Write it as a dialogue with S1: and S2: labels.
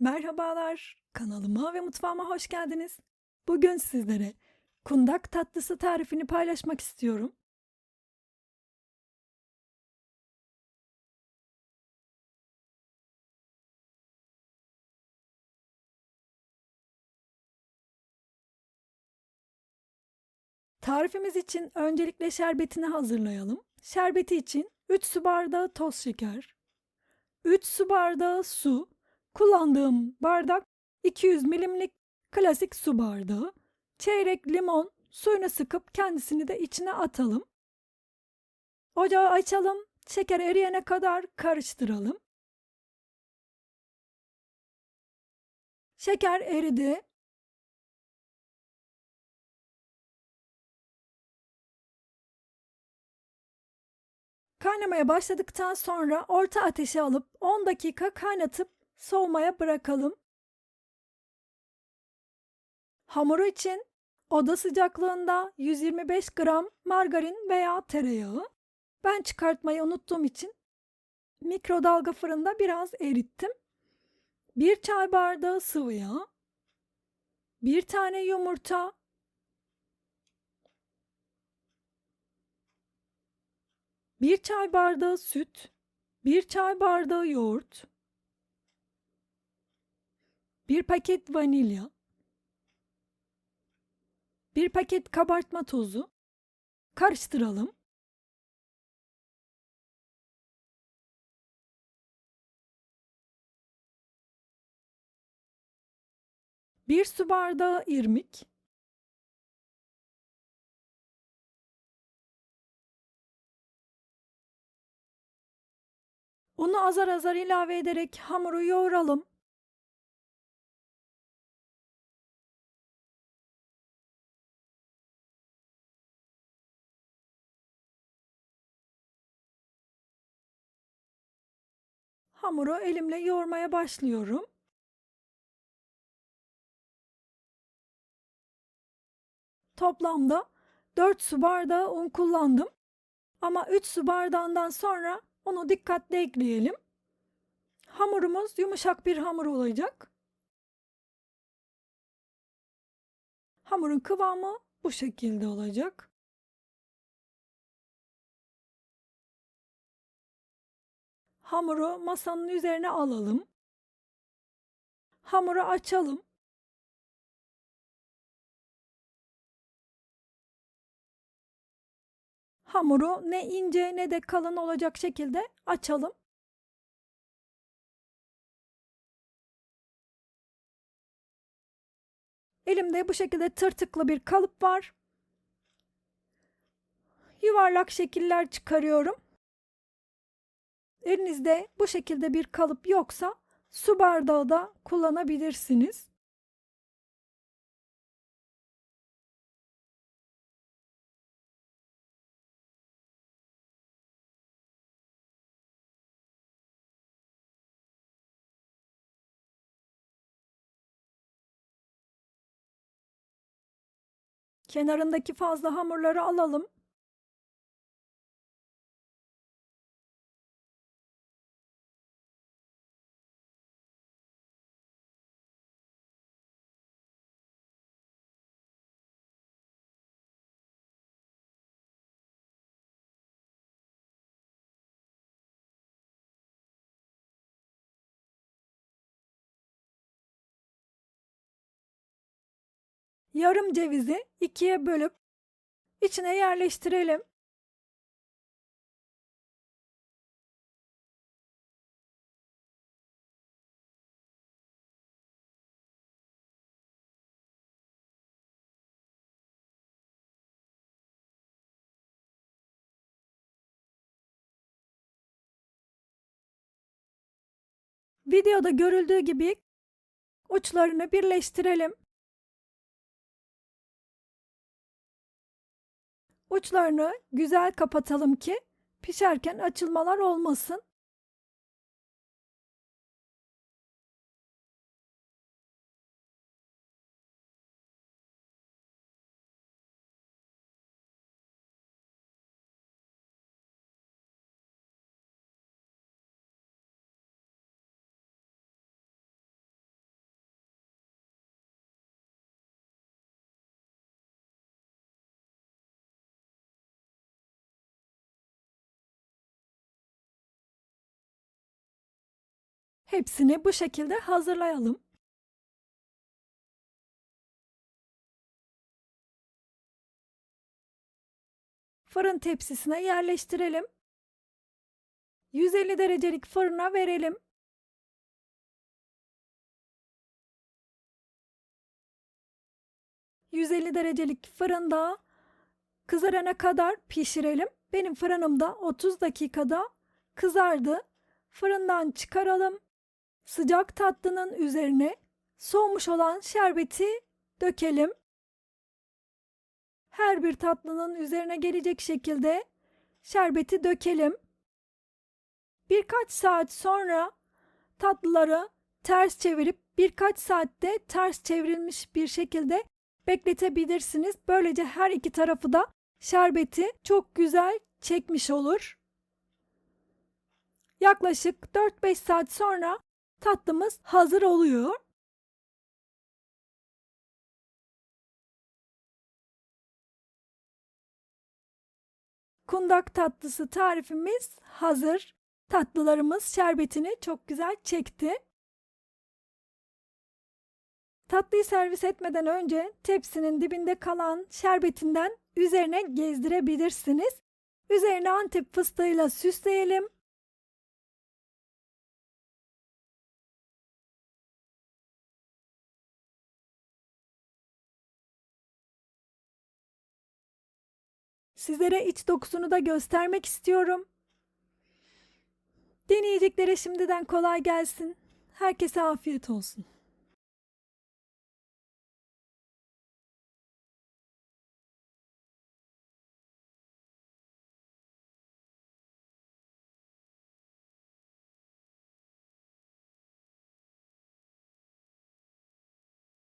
S1: Merhabalar, kanalıma ve mutfağıma hoş geldiniz. Bugün sizlere kundak tatlısı tarifini paylaşmak istiyorum. Tarifimiz için öncelikle şerbetini hazırlayalım. Şerbeti için 3 su bardağı toz şeker, 3 su bardağı su, kullandığım bardak 200 milimlik klasik su bardağı, çeyrek limon suyunu sıkıp kendisini de içine atalım. Ocağı açalım, şeker eriyene kadar karıştıralım. Şeker eridi. Kaynamaya başladıktan sonra orta ateşe alıp 10 dakika kaynatıp soğumaya bırakalım. Hamuru için oda sıcaklığında 125 gram margarin veya tereyağı. Ben çıkartmayı unuttuğum için mikrodalga fırında biraz erittim. 1 çay bardağı sıvı yağ, 1 tane yumurta, Bir çay bardağı süt, bir çay bardağı yoğurt, bir paket vanilya, bir paket kabartma tozu karıştıralım. Bir su bardağı irmik, Unu azar azar ilave ederek hamuru yoğuralım. Hamuru elimle yoğurmaya başlıyorum. Toplamda 4 su bardağı un kullandım. Ama 3 su bardağından sonra onu dikkatli ekleyelim. Hamurumuz yumuşak bir hamur olacak. Hamurun kıvamı bu şekilde olacak. Hamuru masanın üzerine alalım. Hamuru açalım. Hamuru ne ince ne de kalın olacak şekilde açalım. Elimde bu şekilde tırtıklı bir kalıp var. Yuvarlak şekiller çıkarıyorum. Elinizde bu şekilde bir kalıp yoksa su bardağı da kullanabilirsiniz. Kenarındaki fazla hamurları alalım. Yarım cevizi ikiye bölüp içine yerleştirelim. Videoda görüldüğü gibi uçlarını birleştirelim. Uçlarını güzel kapatalım ki pişerken açılmalar olmasın. Hepsini bu şekilde hazırlayalım. Fırın tepsisine yerleştirelim. 150 derecelik fırına verelim. ...150 derecelik fırında kızarana kadar pişirelim. Benim fırınımda 30 dakikada kızardı. Fırından çıkaralım. Sıcak tatlının üzerine soğumuş olan şerbeti dökelim. Her bir tatlının üzerine gelecek şekilde şerbeti dökelim. Birkaç saat sonra tatlıları ters çevirip birkaç saatte ters çevrilmiş bir şekilde bekletebilirsiniz. Böylece her iki tarafı da şerbeti çok güzel çekmiş olur. Yaklaşık 4-5 saat sonra tatlımız hazır oluyor. Kundak tatlısı tarifimiz hazır. Tatlılarımız şerbetini çok güzel çekti. Tatlıyı servis etmeden önce tepsinin dibinde kalan şerbetinden üzerine gezdirebilirsiniz. Üzerine antep fıstığıyla süsleyelim. Sizlere iç dokusunu da göstermek istiyorum. Deneyeceklere şimdiden kolay gelsin. Herkese afiyet olsun.